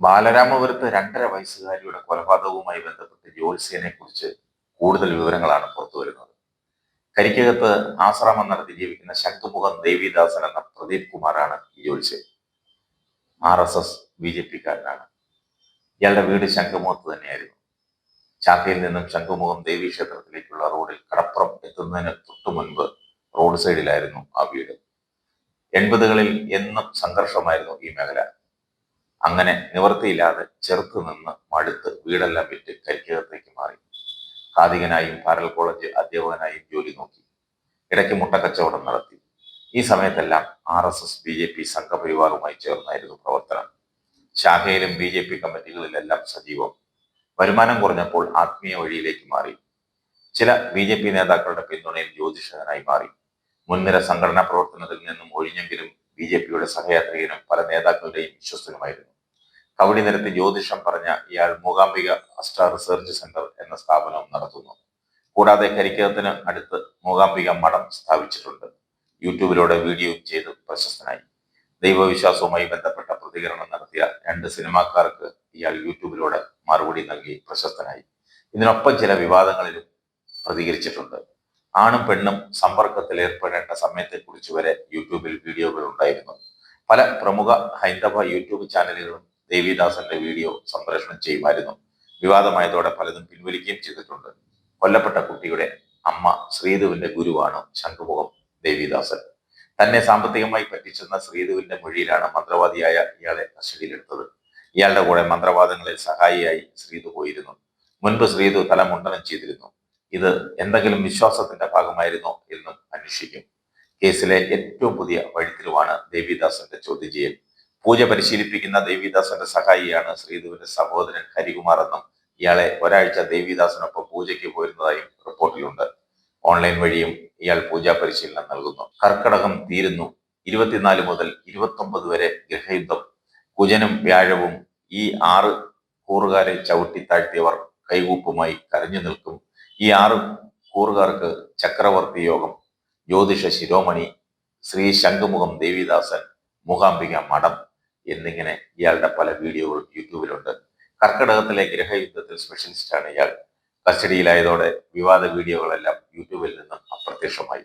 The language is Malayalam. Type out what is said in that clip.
ബാലരാമപുരത്ത് രണ്ടര വയസ്സുകാരിയുടെ കൊലപാതകവുമായി ബന്ധപ്പെട്ട് ജ്യോത്സ്യനെ കുറിച്ച് കൂടുതൽ വിവരങ്ങളാണ് പുറത്തു വരുന്നത്. കരിക്കകത്ത് ആശ്രമം നടത്തി ജീവിക്കുന്ന ശംഖുമുഖം ദേവിദാസൻ എന്ന പ്രദീപ് കുമാറാണ് ഈ ജ്യോത്സ്യൻ. R S S B J പിക്കാരനാണ്. ഇയാളുടെ വീട് ശംഖുമുഖത്ത് തന്നെയായിരുന്നു. ചാക്കയിൽ നിന്നും ശംഖുമുഖം ദേവീ ക്ഷേത്രത്തിലേക്കുള്ള റോഡിൽ കടപ്പുറം എത്തുന്നതിന് തൊട്ടു മുൻപ് റോഡ് സൈഡിലായിരുന്നു ആ വീട്. എൺപതുകളിൽ എന്നും സംഘർഷമായിരുന്നു ഈ മേഖല. അങ്ങനെ നിവർത്തിയില്ലാതെ ചെറുത്തു നിന്ന് മടുത്ത് വീടെല്ലാം വിറ്റ് കരിക്കകത്തേക്ക് മാറി. കാതികനായും പാരൽ കോളേജ് അധ്യാപകനായും ജോലി നോക്കി. ഇടയ്ക്ക് മുട്ടക്കച്ചവടം നടത്തി. ഈ സമയത്തെല്ലാം R S S B J P സംഘപരിവാറുമായി ചേർന്നായിരുന്നു പ്രവർത്തനം. ശാഖയിലും ബി ജെ പി കമ്മിറ്റികളിലെല്ലാം സജീവം. വരുമാനം കുറഞ്ഞപ്പോൾ ആത്മീയ വഴിയിലേക്ക് മാറി. ചില ബി ജെ പി നേതാക്കളുടെ പിന്തുണയിൽ ജ്യോതിഷകനായി മാറി. മുൻനിര സംഘടനാ പ്രവർത്തനത്തിൽ നിന്നും ഒഴിഞ്ഞെങ്കിലും ബി ജെ പിയുടെ സഹയാത്രികനും പല നേതാക്കളുടെയും വിശ്വസ്തനുമായിരുന്നു. കവടി നിരത്തി ജ്യോതിഷം പറഞ്ഞ ഇയാൾ മൂകാംബിക അസ്ട്ര റിസർച്ച് സെന്റർ എന്ന സ്ഥാപനവും നടത്തുന്നു. കൂടാതെ കരിക്കകത്തിന് അടുത്ത് മൂകാംബിക മഠം സ്ഥാപിച്ചിട്ടുണ്ട്. യൂട്യൂബിലൂടെ വീഡിയോ ചെയ്ത് പ്രശസ്തനായി. ദൈവവിശ്വാസവുമായി ബന്ധപ്പെട്ട പ്രതികരണം നടത്തിയ രണ്ട് സിനിമാക്കാർക്ക് ഇയാൾ യൂട്യൂബിലൂടെ മറുപടി നൽകി പ്രശസ്തനായി. ഇതിനൊപ്പം ചില വിവാദങ്ങളിലും പ്രതികരിച്ചിട്ടുണ്ട്. ആണും പെണ്ണും സമ്പർക്കത്തിൽ ഏർപ്പെടേണ്ട സമയത്തെക്കുറിച്ച് വരെ യൂട്യൂബിൽ വീഡിയോകൾ ഉണ്ടായിരുന്നു. പല പ്രമുഖ ഹൈന്ദവ യൂട്യൂബ് ചാനലുകളും ദേവിദാസന്റെ വീഡിയോ സംപ്രേഷണം ചെയ്യുമായിരുന്നു. വിവാദമായതോടെ പലതും പിൻവലിക്കുകയും ചെയ്തിട്ടുണ്ട്. കൊല്ലപ്പെട്ട കുട്ടിയുടെ അമ്മ ശ്രീധുവിന്റെ ഗുരുവാണ് ശംഖുമുഖം ദേവിദാസൻ. തന്നെ സാമ്പത്തികമായി പറ്റിച്ചെന്ന ശ്രീധുവിന്റെ മൊഴിയിലാണ് മന്ത്രവാദിയായ ഇയാളെ കസ്റ്റഡിയിലെടുത്തത്. ഇയാളുടെ കൂടെ മന്ത്രവാദങ്ങളിൽ സഹായിയായി ശ്രീധു പോയിരുന്നു. മുൻപ് ശ്രീധു തലമുണ്ടനം ചെയ്തിരുന്നു. ഇത് എന്തെങ്കിലും വിശ്വാസത്തിന്റെ ഭാഗമായിരുന്നോ എന്നും അന്വേഷിക്കും. കേസിലെ ഏറ്റവും പുതിയ വഴിത്തിരിവാണ് ദേവിദാസന്റെ ചോദ്യം ചെയ്യൽ പൂജ പരിശീലിപ്പിക്കുന്ന ദേവിദാസന്റെ സഹായിയാണ് ശ്രീധുവിന്റെ സഹോദരൻ ഹരികുമാർ എന്നും ഇയാളെ ഒരാഴ്ച ദേവിദാസനൊപ്പം പൂജയ്ക്ക് പോയിരുന്നതായും റിപ്പോർട്ടിലുണ്ട്. ഓൺലൈൻ വഴിയും ഇയാൾ പൂജാ പരിശീലനം നൽകുന്നു. കർക്കടകം തീരുന്നു. ഇരുപത്തിനാല് മുതൽ ഇരുപത്തി വരെ ഗൃഹയുദ്ധം. കുജനും വ്യാഴവും ഈ ആറ് കൂറുകാരെ ചവിട്ടി താഴ്ത്തിയവർ കൈകൂപ്പുമായി കരഞ്ഞു നിൽക്കും. ഈ ആറ് കൂറുകാർക്ക് ചക്രവർത്തി യോഗം ജ്യോതിഷ ശിരോമണി ശ്രീ ശംഖുമുഖം ദേവിദാസൻ മൂകാംബിക മഠം എന്നിങ്ങനെ ഇയാളുടെ പല വീഡിയോകളും യൂട്യൂബിലുണ്ട്. കർക്കിടകത്തിലെ ഗ്രഹയുദ്ധത്തിൽ സ്പെഷ്യലിസ്റ്റാണ് ഇയാൾ. കസ്റ്റഡിയിലായതോടെ വിവാദ വീഡിയോകളെല്ലാം യൂട്യൂബിൽ നിന്നും അപ്രത്യക്ഷമായി.